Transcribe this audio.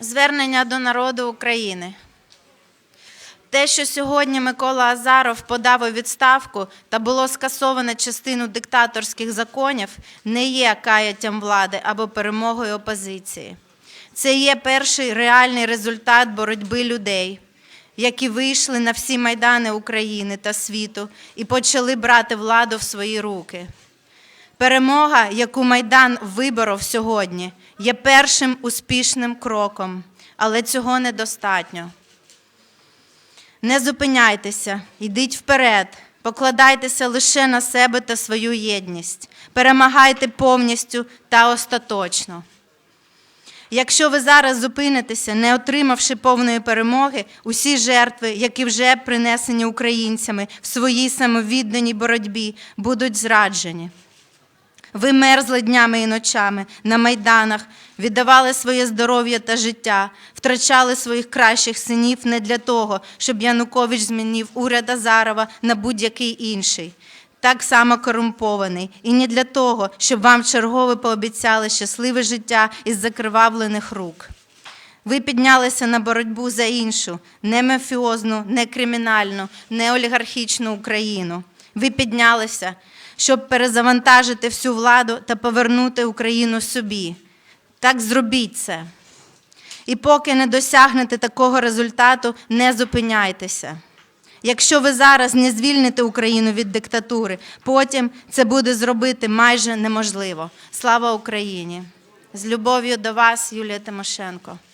Звернення до народу України. Те, що сьогодні Микола Азаров подав у відставку та було скасовано частину диктаторських законів, не є каяттям влади або перемогою опозиції. Це є перший реальний результат боротьби людей, які вийшли на всі майдани України та світу і почали брати владу в свої руки. Перемога, яку Майдан виборов сьогодні, є першим успішним кроком, але цього недостатньо. Не зупиняйтеся, йдіть вперед, покладайтеся лише на себе та свою єдність, перемагайте повністю та остаточно. Якщо ви зараз зупинитеся, не отримавши повної перемоги, усі жертви, які вже принесені українцями в своїй самовідданій боротьбі, будуть зраджені. Ви мерзли днями і ночами на майданах, віддавали своє здоров'я та життя, втрачали своїх кращих синів не для того, щоб Янукович змінив уряд Азарова на будь-який інший, так само корумпований, і не для того, щоб вам чергове пообіцяли щасливе життя із закривавлених рук. Ви піднялися на боротьбу за іншу, не мафіозну, не кримінальну, не олігархічну Україну. Ви піднялися, щоб перезавантажити всю владу та повернути Україну собі. Так зробіть це. І поки не досягнете такого результату, не зупиняйтеся. Якщо ви зараз не звільните Україну від диктатури, потім це буде зробити майже неможливо. Слава Україні! З любов'ю до вас, Юлія Тимошенко.